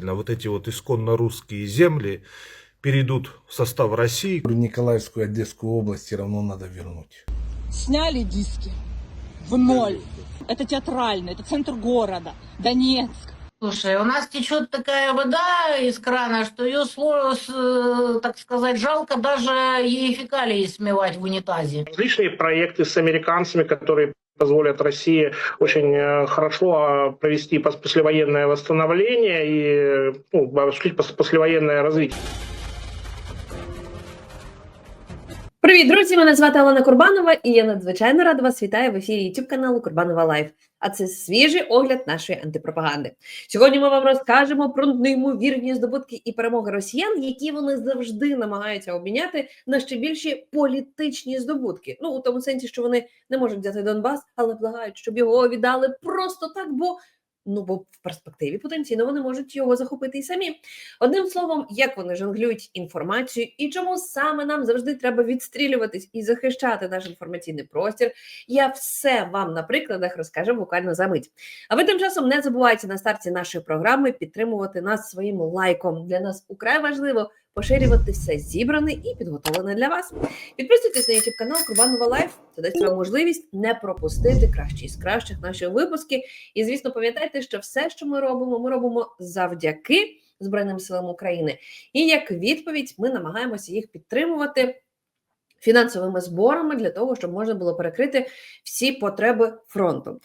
Вот эти вот исконно русские земли перейдут в состав России. Николаевскую Одесскую область все равно надо вернуть. Сняли диски в ноль. Это театрально, это центр города, Донецк. Слушай, у нас течет такая вода из крана, что ее, так сказать, жалко даже ей фекалии смывать в унитазе. Различные проекты с американцами, которые позволят России очень э, хорошо провести пос- послевоенное восстановление и ну, осуществить пос- послевоенное развитие. Привіт, друзі! Мене звати Олена Курбанова, і я надзвичайно рада вас вітаю в ефірі YouTube каналу Курбанова Лайф. А це свіжий огляд нашої антипропаганди. Сьогодні ми вам розкажемо про неймовірні здобутки і перемоги росіян, які вони завжди намагаються обміняти на ще більші політичні здобутки. Ну у тому сенсі, що вони не можуть взяти Донбас, але благають, щоб його віддали просто так, бо. Ну, бо в перспективі потенційно вони можуть його захопити і самі. Одним словом, як вони жонглюють інформацією і чому саме нам завжди треба відстрілюватись і захищати наш інформаційний простір, я все вам на прикладах розкажу буквально за мить. А ви тим часом не забувайте на старті нашої програми підтримувати нас своїм лайком. Для нас украй важливо поширювати все зібране і підготовлене для вас. Підписуйтесь на YouTube канал Курбанова Лайф. Це дасть вам можливість не пропустити кращі з кращих наших випусків. І звісно, пам'ятайте, що все, що ми робимо, ми робимо завдяки Збройним силам України. І як відповідь, ми намагаємося їх підтримувати фінансовими зборами для того, щоб можна було перекрити всі потреби фронту.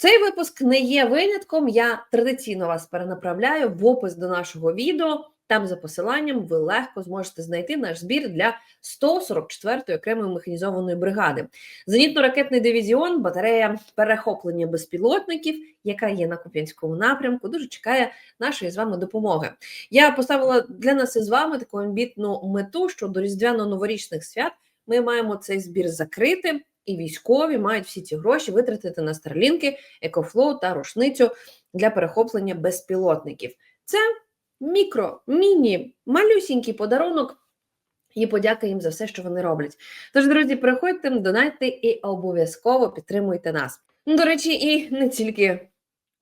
Цей випуск не є винятком. Я традиційно вас перенаправляю в опис до нашого відео. Там за посиланням ви легко зможете знайти наш збір для 144-ї окремої механізованої бригади. Зенітно-ракетний дивізіон, батарея перехоплення безпілотників, яка є на Куп'янському напрямку, дуже чекає нашої з вами допомоги. Я поставила для нас із вами таку амбітну мету, що до різдвяно-новорічних свят ми маємо цей збір закрити, і військові мають всі ці гроші витратити на старлінки, екофлоу та рушницю для перехоплення безпілотників. Це мікро, міні, малюсінький подарунок. І подяка їм за все, що вони роблять. Тож, друзі, приходьте, донайте і обов'язково підтримуйте нас. Ну, До речі, і не тільки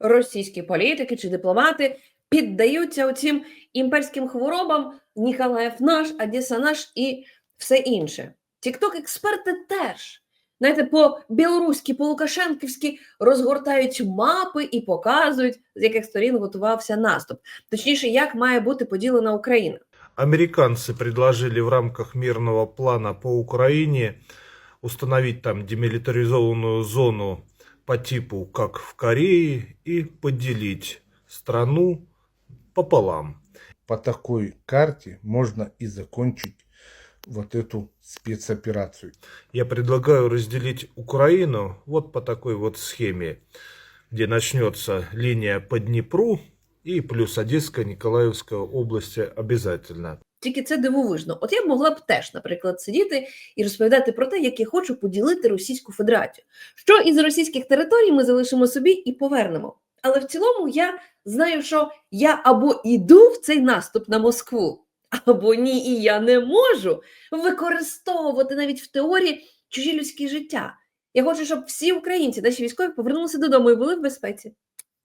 російські політики чи дипломати піддаються оцім імперським хворобам Ніколаєв наш, Одеса наш і все інше. Тікток-експерти теж. Знаєте, по білоруськи, по лукашенківськи розгортають мапи і показують, з яких сторін готувався наступ. Точніше, як має бути поділена Україна. Американцы предложили в рамках мирного плана по Украине установить там демилитаризованную зону по типу как в Корее и поделить страну пополам. По такой карте можно и закончить вот эту спецоперацию. Я предлагаю разделить Украину вот по такой вот схеме, где начнется линия по Днепру и плюс Одесская, Николаевская области обязательно. Тільки це дивовижно. От я б могла б теж, наприклад, сидіти і розповідати про те, як я хочу поділити Російську Федерацію. Що із російських територій ми залишимо собі і повернемо. Але в цілому я знаю, що я або іду в цей наступ на Москву, або ні, і я не можу використовувати навіть в теорії чужі людські життя. Я хочу, щоб всі українці, наші військові, повернулися додому і були в безпеці.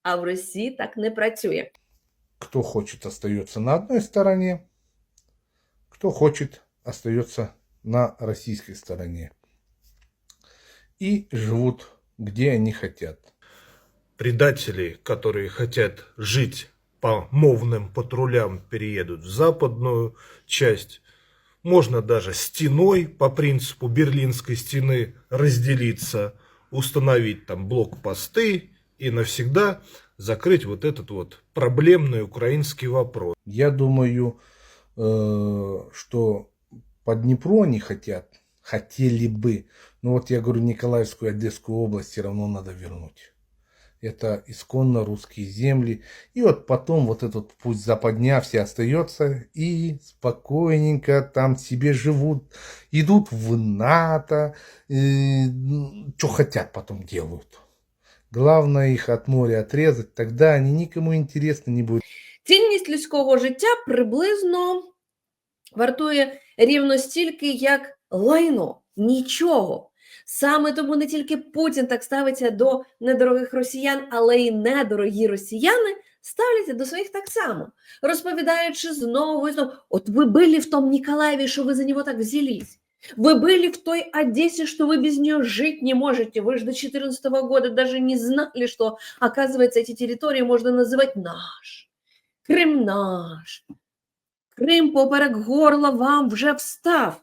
А в Росії так не працює. Кто хочет, остается на одной стороне, кто хочет, остается на российской стороне. И живут, где они хотят. Предатели, которые хотят жить по мовным патрулям, переедут в западную часть. Можно даже стеной по принципу Берлинской стены разделиться, установить там блокпосты и навсегда закрыть вот этот вот проблемный украинский вопрос. Я думаю, э, что по Днепру они хотят, хотели бы. Но вот я говорю, Николаевскую Одесскую область все равно надо вернуть Это исконно русские земли. И вот потом вот этот пусть западня все остается и спокойненько там себе живут, идут в НАТО, что хотят потом делают. Главное их от моря отрезать, тогда они никому интересны не будут. Цінність людського життя приблизно вартує рівно стільки, як лайно, нічого. Саме тому не тільки Путін так ставиться до недорогих росіян, але й недорогі росіяни ставляться до своїх так само, розповідаючи знову і знову. От ви були в том Николаеве, що ви за нього так взялись. Вы были в той Одессе, что вы без нее жить не можете. Вы же до 2014 года даже не знали, что, оказывается, эти территории можно называть наш. Крим наш. Крим поперек горла вам вже встав.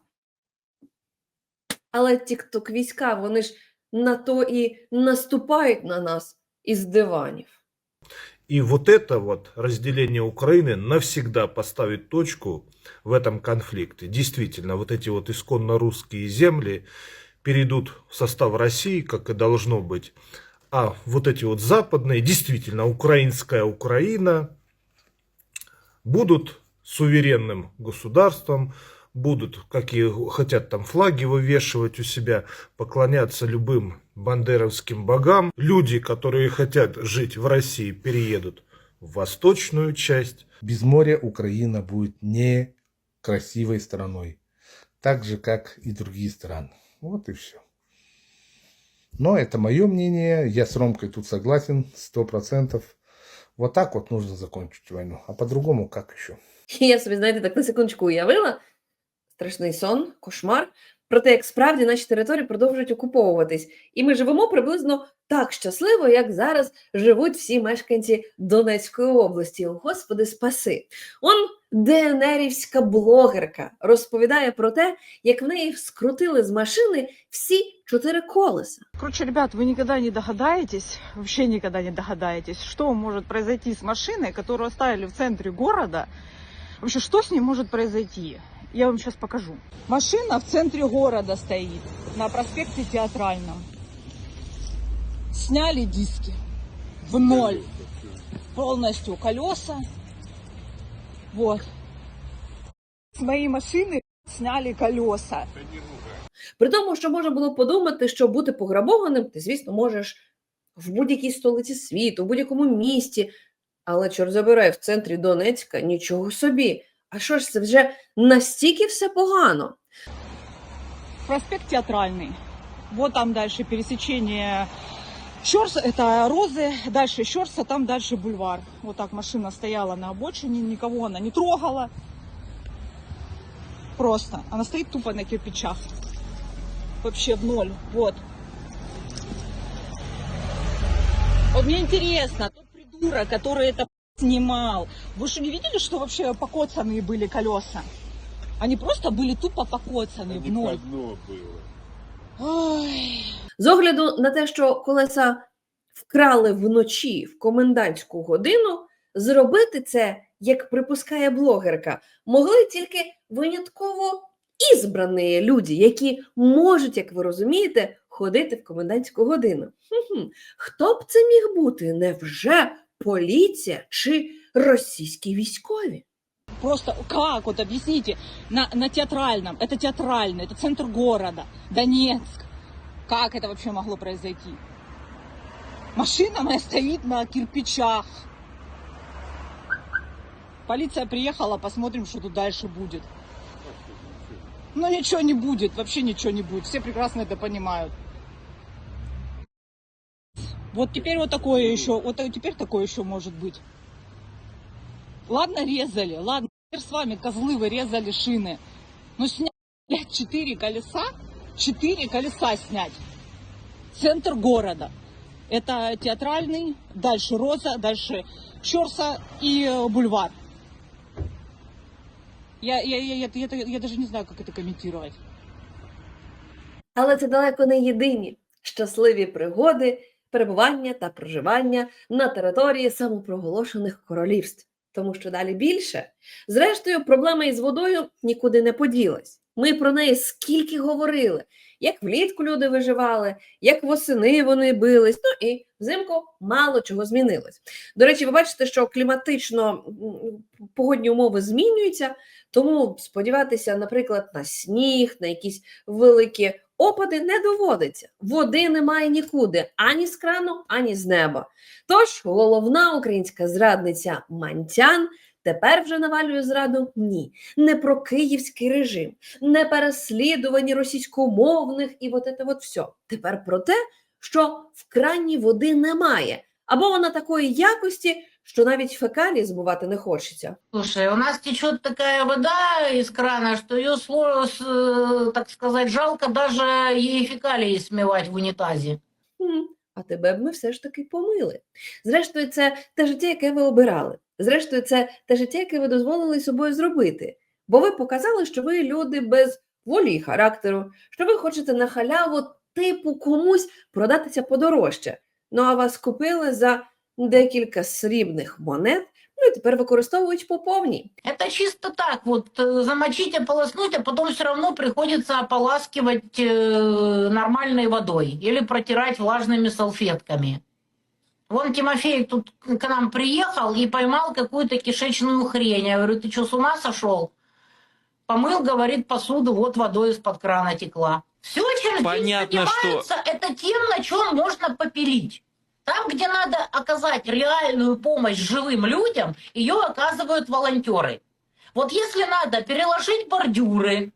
Але тік-ток війська, вони ж на то і наступають на нас із диванів. И вот это вот разделение Украины навсегда поставит точку в этом конфликте. Действительно, вот эти вот исконно русские земли перейдут в состав России, как и должно быть. А вот эти вот западные, действительно, украинская Украина, будут суверенным государством, будут, какие хотят там флаги вывешивать у себя, поклоняться любым бандеровским богам. Люди, которые хотят жить в России, переедут в восточную часть. Без моря Украина будет не красивой страной. Так же, как и другие страны. Вот и все. Но это мое мнение. Я с Ромкой тут согласен. Сто процентов. Вот так вот нужно закончить войну. А по-другому как еще? І я собі, знаєте, так на секундочку уявила страшний сон, кошмар про те, як справді наші території продовжують окуповуватись. І ми живемо приблизно так щасливо, як зараз живуть всі мешканці Донецької області. О, Господи, спаси. Он ДНРівська блогерка розповідає про те, як в неї скрутили з машини всі чотири колеса. Короче, ребят, вы никогда не догадаетесь, вообще никогда не догадаетесь, что может произойти с машиной, которую оставили в центре города. Вообще, что с ней может произойти? Я вам сейчас покажу. Машина в центре города стоит, на проспекте Театральном. Сняли диски в ноль. Полностью колеса. Вот. С моей машины сняли колеса. При тому, що можна було подумати, що бути пограбованим ти, звісно, можеш в будь-якій столиці світу, в будь-якому місті. Але чорт забирай, в центрі Донецька нічого собі. А що ж це вже настільки все погано? Проспект Театральный. Вот там дальше пересечение Щорса, это Розы, дальше Щорса, там дальше бульвар. Вот так машина стояла на обочине, никого она не трогала. Просто. Она стоит тупо на кирпичах. Вообще в ноль. Вот. Вот мне интересно, тот придурок, который это снимал, вы что не видели, что вообще покоцанные были колеса? Они просто были тупо покоцаны в ноль. Ой. З огляду на те, що колеса вкрали вночі в комендантську годину, зробити це, як припускає блогерка, могли тільки винятково ізбрані люди, які можуть, як ви розумієте, ходити в комендантську годину. Хм-хм. Хто б це міг бути? Невже поліція чи російські військові? Просто как, вот объясните, на, на театральном, это театральный, это центр города, Донецк. Как это вообще могло произойти? Машина моя стоит на кирпичах. Полиция приехала, посмотрим, что тут дальше будет. Но ничего не будет, вообще ничего не будет. Все прекрасно это понимают. Вот теперь вот такое еще, вот теперь такое еще может быть. Ладно, резали, ладно, хер с вами, козлы, вы резали шины. Но снять, блядь, четыре колеса, четыре колеса снять. Центр города. Это театральный, дальше Роза, дальше Щорса и э, бульвар. Я, я, я, я, я, я даже не знаю, как это комментировать. Але це далеко не єдині щасливі пригоди, перебування та проживання на території самопроголошених королівств. Тому що далі більше. Зрештою, проблема із водою нікуди не поділась. Ми про неї скільки говорили, як влітку люди виживали, як восени вони бились. Ну і взимку мало чого змінилось. До речі, ви бачите, що кліматично погодні умови змінюються, тому сподіватися, наприклад, на сніг, на якісь великі опади не доводиться. Води немає нікуди, ані з крану, ані з неба. Тож головна українська зрадниця Мантян тепер вже навалює зраду ні, не про київський режим, не переслідувані російськомовних і от це от все. Тепер про те, що в крані води немає, або вона такої якості, що навіть фекалії збувати не хочеться. Слушай, у нас течет такая вода из крана, что ее, так сказать, жалко даже ей фекалии смывать в унитазе. А тебе б ми все ж таки помили. Зрештою, це те життя, яке ви обирали. Зрештою, це те життя, яке ви дозволили собою зробити. Бо ви показали, що ви люди без волі і характеру, що ви хочете на халяву типу комусь продатися подорожче. Ну а вас купили за декілька срібних монет, ну і тепер використовують по повній. Это чисто так, вот э, замочить, ополоснуть, а потом все равно приходится ополаскивать э, нормальной водой или протирать влажными салфетками. Вон Тимофей тут к нам приехал и поймал какую-то кишечную хрень. Я говорю, ты что, с ума сошел? Помыл, говорит, посуду, вот водой из-под крана текла. Все, чем Понятно, здесь что- занимаются, это тем, на чем можно попилить. Там, где надо оказать реальную помощь живым людям, ее оказывают волонтеры. Вот если надо переложить бордюры,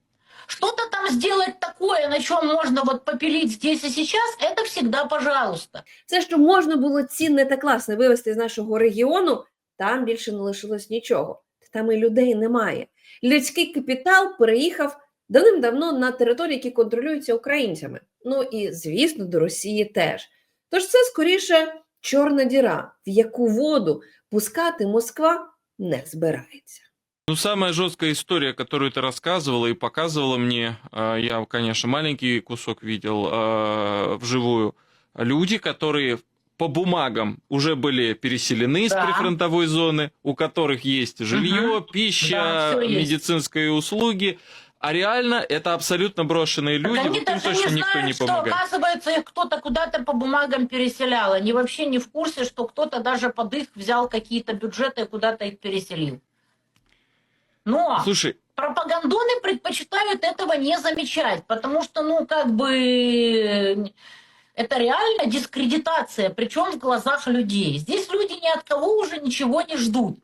что-то там сделать такое, на чем можно вот попилить здесь и сейчас, это всегда пожалуйста. Це, що можна було цінне та класне вивезти з нашого регіону, там більше не лишилось нічого. Там і людей немає. Людський капітал переїхав давним-давно на території, які контролюються українцями. Ну і, звісно, до Росії теж. Тож це скоріше чорна діра, в яку воду пускати Москва не збирається. Ну, самая жесткая история, которую ты рассказывала и показывала мне, э, я, конечно, маленький кусок видел э, вживую, люди, которые по бумагам уже были переселены из Да. прифронтовой зоны, у которых есть жилье, пища, Да, всё есть. медицинские услуги, А реально это абсолютно брошенные люди, они вот им точно не никто знают, не что, помогает. оказывается, их кто-то куда-то по бумагам переселял. Они вообще не в курсе, что кто-то даже под их взял какие-то бюджеты и куда-то их переселил. Но Слушай, пропагандоны предпочитают этого не замечать, потому что, ну, как бы, это реально дискредитация, причем в глазах людей. Здесь люди ни от кого уже ничего не ждут.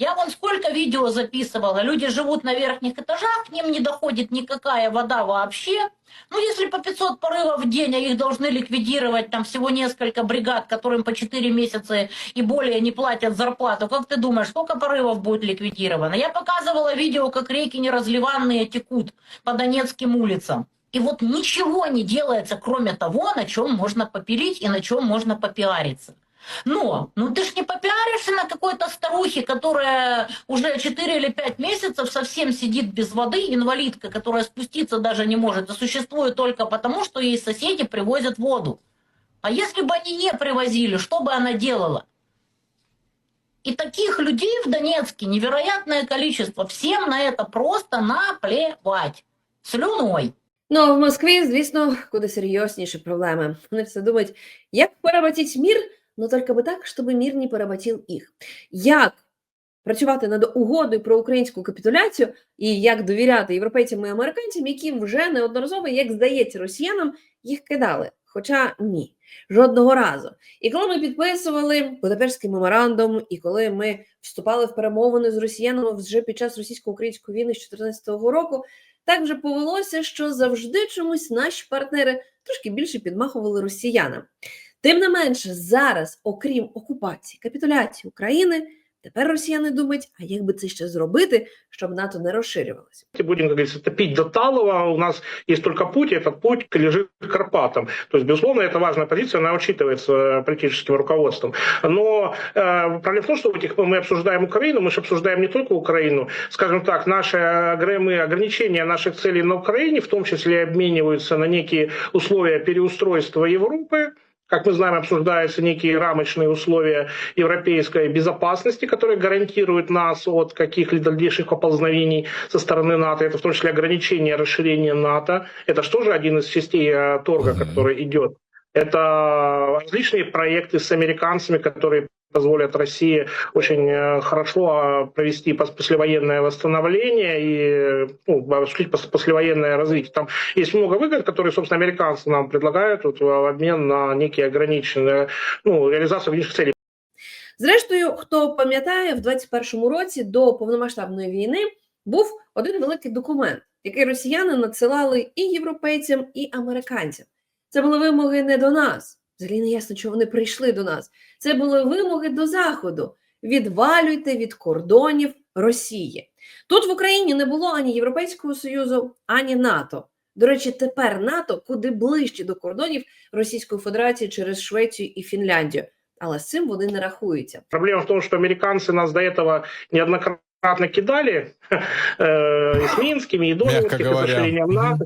Я вон сколько видео записывала. Люди живут на верхних этажах, к ним не доходит никакая вода вообще. Ну, если по 500 порывов в день, а их должны ликвидировать там всего несколько бригад, которым по 4 месяца и более не платят зарплату, как ты думаешь, сколько порывов будет ликвидировано? Я показывала видео, как реки неразливанные текут по Донецким улицам. И вот ничего не делается, кроме того, на чем можно попилить и на чем можно попиариться. Но, ну ты ж не попиаришься на какой-то старухе, которая уже 4 или 5 месяцев совсем сидит без воды, инвалидка, которая спуститься даже не может, и существует только потому, что ей соседи привозят воду. А если бы они не привозили, что бы она делала? И таких людей в Донецке невероятное количество. Всем на это просто наплевать. Слюной. Ну, а в Москві, звісно, куди серйозніші проблеми. Вони все думають, як поработить мир, но только бы так, щоб мир не поработив їх. Як працювати над угодою про українську капітуляцію і як довіряти європейцям і американцям, які вже неодноразово, як здається, росіянам їх кидали. Хоча ні, жодного разу. І коли ми підписували Будапештський меморандум, і коли ми вступали в перемовини з росіянами вже під час російсько-української війни з 2014 року, так вже повелося, що завжди чомусь наші партнери трошки більше підмахували росіянам. Тим не менше, зараз, окрім окупації, капітуляції України, тепер росіяни думають, а як би це ще зробити, щоб НАТО не розширювалося. будем, как говорится, топить до талого. У нас есть только путь, и этот путь лежит к Карпатам. То есть, безусловно, это важная позиция, она учитывается э, политическим руководством. Но э, проблема в том, что в этих, мы обсуждаем Украину, мы же обсуждаем не только Украину. Скажем так, наши огр- мы ограничения наших целей на Украине, в том числе обмениваются на некие условия переустройства Европы, Как мы знаем, обсуждаются некие рамочные условия европейской безопасности, которые гарантируют нас от каких-либо дальнейших поползновений со стороны НАТО. Это в том числе ограничение расширения НАТО. Это же тоже один из частей э, торга, который идет. Это различные проекты с американцами, которые позволят России очень э, хорошо э, провести пос- послевоенное восстановление и ну, осуществить пос- послевоенное развитие. Там есть много выгод, которые, собственно, американцы нам предлагают вот, в обмен на некие ограниченные, ну, реализацию ограниченных целей. Зрештою, хто пам'ятає, в 21-му році до повномасштабної війни був один великий документ, який росіяни надсилали і європейцям, і американцям. Це були вимоги не до нас. Взагалі не ясно, чого вони прийшли до нас. Це були вимоги до Заходу. відвалюйте від кордонів Росії. Тут в Україні не було ані Європейського Союзу, ані НАТО. До речі, тепер НАТО куди ближче до кордонів Російської Федерації через Швецію і Фінляндію. Але з цим вони не рахуються. Проблема в том, что американцы нас до этого неоднократно кидали э, и с Минскими, и до Мягко Минских, и с говоря. расширением НАТО.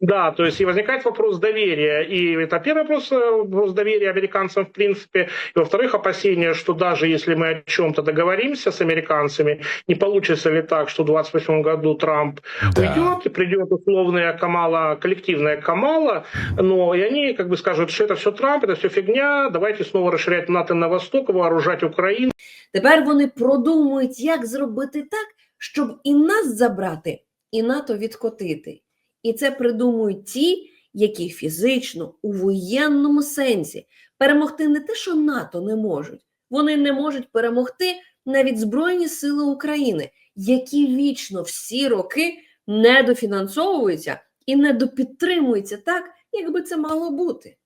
Да, то есть и возникает вопрос доверия. И это первый вопрос, э, вопрос доверия американцам в принципе. И во-вторых, опасения, что даже если мы о чем-то договоримся с американцами, не получится ли так, что в 2028 году Трамп Да. уйдет, и придет условная Камала, коллективная Камала, но и они как бы скажут, что это все Трамп, это все фигня, давайте снова расширять НАТО на восток, вооружать Украину. Тепер вони продумують, як зробити так, щоб і нас забрати, і НАТО відкотити. І це придумують ті, які фізично у воєнному сенсі перемогти не те, що НАТО не можуть, вони не можуть перемогти навіть Збройні Сили України, які вічно всі роки недофінансовуються і недопідтримуються так, як би це мало бути.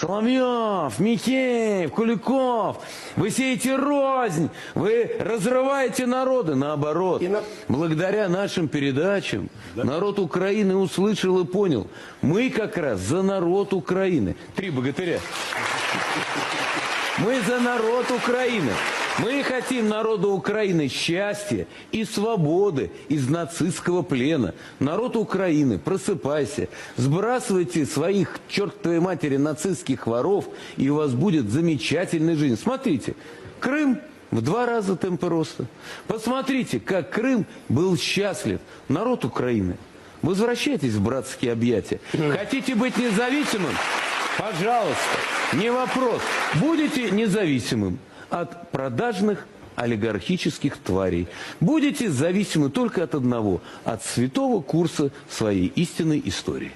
Соловьев, Михеев, Куликов, вы сеете рознь, вы разрываете народы, наоборот. Благодаря нашим передачам народ Украины услышал и понял, мы как раз за народ Украины. Три богатыря. Мы за народ Украины. Мы хотим народу Украины счастья и свободы из нацистского плена. Народ Украины, просыпайся, сбрасывайте своих, черт твоей матери, нацистских воров, и у вас будет замечательная жизнь. Смотрите, Крым в два раза темпы роста. Посмотрите, как Крым был счастлив. Народ Украины, возвращайтесь в братские объятия. Хотите быть независимым? Пожалуйста, не вопрос. Будете независимым от продажных олигархических тварей. Будете зависимы только от одного, от святого курса своей истинной истории.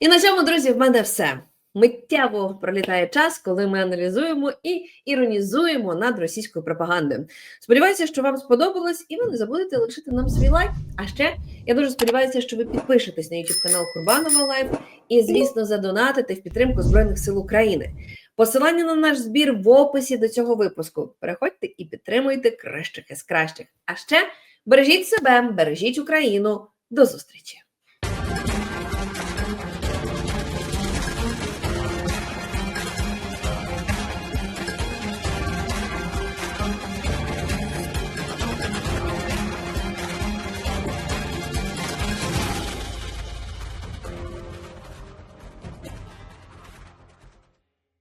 І на цьому, друзі, в мене все. Миттєво пролітає час, коли ми аналізуємо і іронізуємо над російською пропагандою. Сподіваюся, що вам сподобалось, і ви не забудете лишити нам свій лайк. А ще я дуже сподіваюся, що ви підпишетесь на YouTube канал Курбанова Лайф і, звісно, задонатите в підтримку Збройних сил України. Посилання на наш збір в описі до цього випуску. Переходьте і підтримуйте кращих із кращих. А ще бережіть себе, бережіть Україну. До зустрічі!